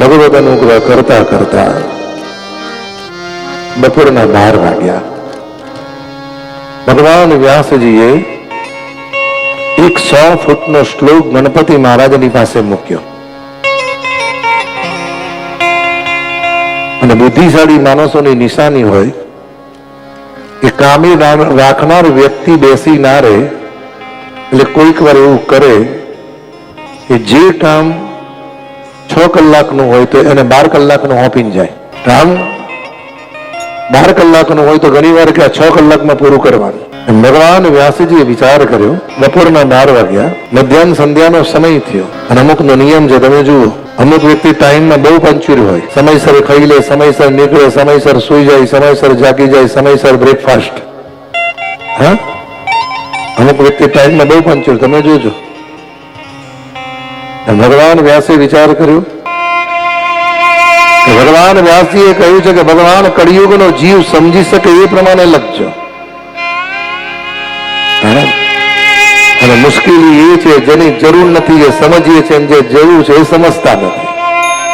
ભગવત અનુગ્રહ કરતા કરતા બપોરના બાર વાગ્યા. ભગવાન વ્યાસજીએ એક સો ફૂટનો શ્લોક ગણપતિ મહારાજની પાસે મૂક્યો. અને બુદ્ધિશાળી માણસોની નિશાની હોય કે કામી રાખનાર વ્યક્તિ બેસી ના રહે એટલે કોઈક વાર એવું કરે, કે જે કામ છ કલાકનું હોય તો એને બાર કલાકનું હોપીને જાય. રામ, બાર કલાકનું હોય તો ઘણી વાર કે છ કલાકમાં પૂરું કરવાનું. ભગવાન વ્યાસજીએ વિચાર કર્યો, બપોરના બાર વાગ્યા, મધ્યાહન સંધ્યાનો સમય થયો. અને અમુકનો નિયમ છે, તમે જુઓ, અમુક વ્યક્તિ ટાઈમમાં બહુ પંચુર હોય. સમયસર ખાઈ લે, સમયસર નીકળે, સમયસર સુઈ જાય, સમયસર જાગી જાય, સમયસર બ્રેકફાસ્ટ હા? અમુક વ્યક્તિ ટાઈમમાં બહુ પંચુર, તમે જોજો. ભગવાન વ્યાસે વિચાર કર્યો? ભગવાન વ્યાસજીએ કહ્યું છે કે ભગવાન કળિયુગનો જીવ સમજી શકે એ પ્રમાણે લખજો? અને મુશ્કેલી એ છે જેની જરૂર નથી, એ સમજીએ છીએ જે જરૂર છે એ સમજતા નથી.